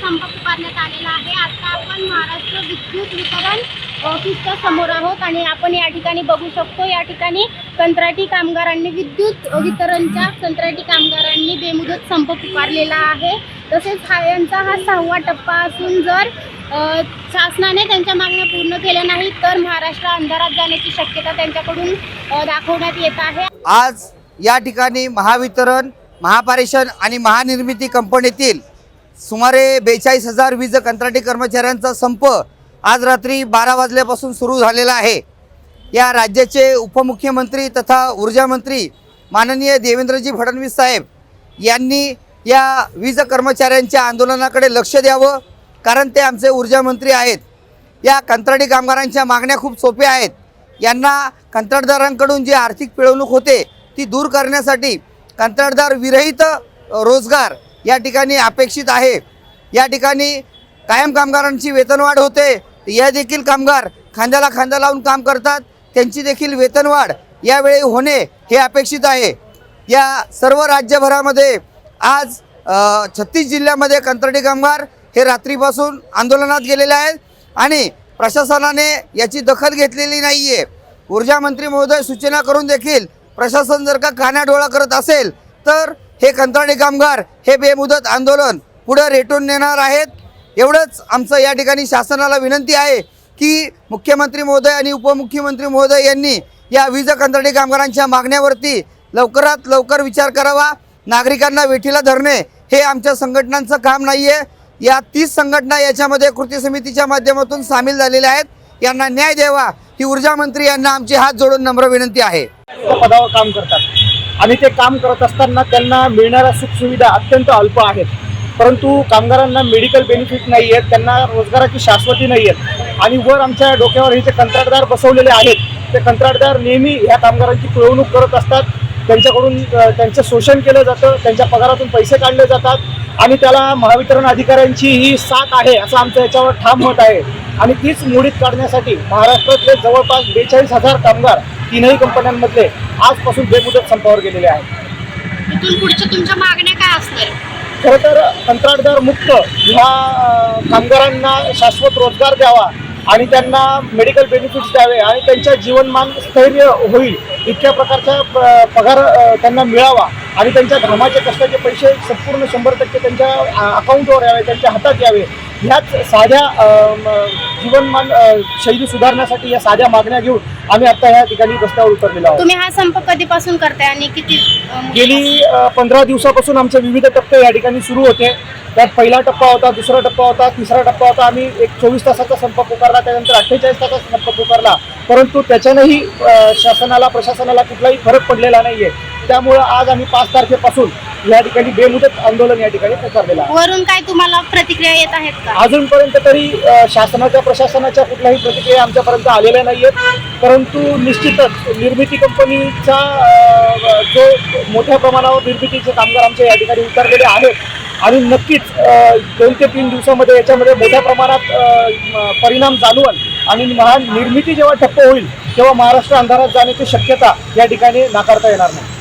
संप पुकारण्यात आलेला आहे. आता आपण महाराष्ट्र विद्युत वितरण ऑफिसच्या समोर आहोत आणि आपण या ठिकाणी बघू शकतो या ठिकाणी कंत्राटी कामगारांनी विद्युत वितरणच्या कंत्राटी कामगारांनी बेमुदत संप पुकारलेला आहे. तसेच हा यांचा हा सहावा टप्पा असून जर शासनाने त्यांच्या मागण्या पूर्ण केल्या नाही तर महाराष्ट्र अंधारात जाण्याची शक्यता त्यांच्याकडून दाखवण्यात येत आहे. आज या ठिकाणी महावितरण महापारेषण आणि महानिर्मिती कंपनीतील सुमारे बेचाळीस हजार वीज कंत्राटी कर्मचाऱ्यांचा संप आज रात्री बारा वाजल्यापासून सुरू झालेला आहे. या राज्याचे उपमुख्यमंत्री तथा ऊर्जामंत्री माननीय देवेंद्रजी फडणवीस साहेब यांनी या वीज कर्मचाऱ्यांच्या आंदोलनाकडे लक्ष द्यावं कारण ते आमचे ऊर्जामंत्री आहेत. या कंत्राटी कामगारांच्या मागण्या खूप सोप्या आहेत. यांना कंत्राटदारांकडून जी आर्थिक पिळवणूक होते ती दूर करण्यासाठी कंत्राटदार विरहित रोजगार या ठिकाणी अपेक्षित आहे. या ठिकाणी कायम कामगारांची वेतनवाढ होते या देखील कामगार खांद्याला खांदा लावून काम करतात. त्यांची देखील वेतनवाढ यावेळी होणे हे अपेक्षित आहे. या सर्व राज्यभरामध्ये आज छत्तीस जिल्ह्यामध्ये कंत्राटी कामगार हे रात्रीपासून आंदोलनात गेलेले आहेत आणि प्रशासनाने याची दखल घेतलेली नाही आहे ऊर्जा मंत्री महोदय सूचना करून देखील प्रशासन जर का कानाडोळा करत असेल तर हे कंत्राटी कामगार हे बेमुदत आंदोलन पुढं रेटून नेणार आहेत. एवढंच आमचं या ठिकाणी शासनाला विनंती आहे की मुख्यमंत्री महोदय आणि उपमुख्यमंत्री महोदय यांनी या वीज कंत्राटी कामगारांच्या मागण्यावरती लवकरात लवकर विचार करावा. नागरिकांना वेठीला धरणे हे आमच्या संघटनांचं काम नाही आहे या तीस संघटना याच्यामध्ये कृती समितीच्या माध्यमातून सामील झालेल्या आहेत. यांना न्याय द्यावा. ही ऊर्जा मंत्री यांना आमची हात जोडून नम्र विनंती आहे. पदावर काम करतात. आणि ते काम करत असताना त्यांना मिळणाऱ्या सुखसुविधा अत्यंत अल्प आहेत. परंतु कामगारांना मेडिकल बेनिफिट नाही आहेत त्यांना रोजगाराची शाश्वती नाही आहेत आणि वर आमच्या डोक्यावर हे जे कंत्राटदार बसवलेले आहेत ते कंत्राटदार नेहमी ह्या कामगारांची पिळवणूक करत असतात. त्यांच्याकडून त्यांचं शोषण केलं जातं त्यांच्या पगारातून पैसे काढले जातात आणि त्याला महावितरण अधिकाऱ्यांची ही साथ आहे असं आमचं याच्यावर ठाम मत आहे. आणि तीच मोडीत काढण्यासाठी महाराष्ट्रातले जवळपास बेचाळीस हजार कामगार तीनही कंपन्यांमधले आजपासून बेमुदत संपावर गेलेले आहेत. इथून पुढच्या तुमच्या मागण्या काय असणार खरं तर कंत्राटदार मुक्त ह्या कामगारांना शाश्वत रोजगार द्यावा आणि त्यांना मेडिकल बेनिफिट्स द्यावे आणि त्यांच्या जीवनमान स्थैर्य होईल इतक्या प्रकारचा प- पगार त्यांना मिळावा आणि त्यांच्या घामाचे कष्टाचे पैसे संपूर्ण शंभर टक्के त्यांच्या अकाउंटवर यावे त्यांच्या हातात यावे. ह्याच साध्या जीवनमान शैली सुधारण्यासाठी या साध्या मागण्या घेऊन आम्ही आता या ठिकाणी रस्त्यावर उतरलेलो आहोत. तुम्ही हा संप कधीपासून करताय आणि किती अ, गेली पंधरा दिवसापासून आमचे विविध टप्पे या ठिकाणी सुरू होते. त्यात पहिला टप्पा होता दुसरा टप्पा होता तिसरा टप्पा होता. आम्ही एक चोवीस तासाचा संप पुकारला त्यानंतर अठ्ठेचाळीस तासाचा संप पुकारला. परंतु त्याच्यानंही शासनाला प्रशासनाला कुठलाही फरक पडलेला नाही आहे त्यामुळं आज आम्ही पाच तारखेपासून या ठिकाणी बेमुदत आंदोलन या ठिकाणी पुकारलेलं आहे. वरून काय तुम्हाला प्रतिक्रिया येत आहेत का? अजूनपर्यंत तरी अ, शासनाच्या प्रशासनाच्या कुठल्याही प्रतिक्रिया आमच्यापर्यंत आलेल्या नाही आहेत परंतु निश्चितच निर्मिती कंपनीचा अ, जो मोठ्या प्रमाणावर निर्मितीचे कामगार आमच्या या ठिकाणी उतरलेले आहेत आणि नक्कीच अ, दोन ते तीन दिवसामध्ये याच्यामध्ये मोठ्या प्रमाणात अ, म, परिणाम जाणवल आणि महा निर्मिती जेव्हा ठप्प होईल तेव्हा महाराष्ट्र अंधारात जाण्याची शक्यता या ठिकाणी नाकारता येणार नाही.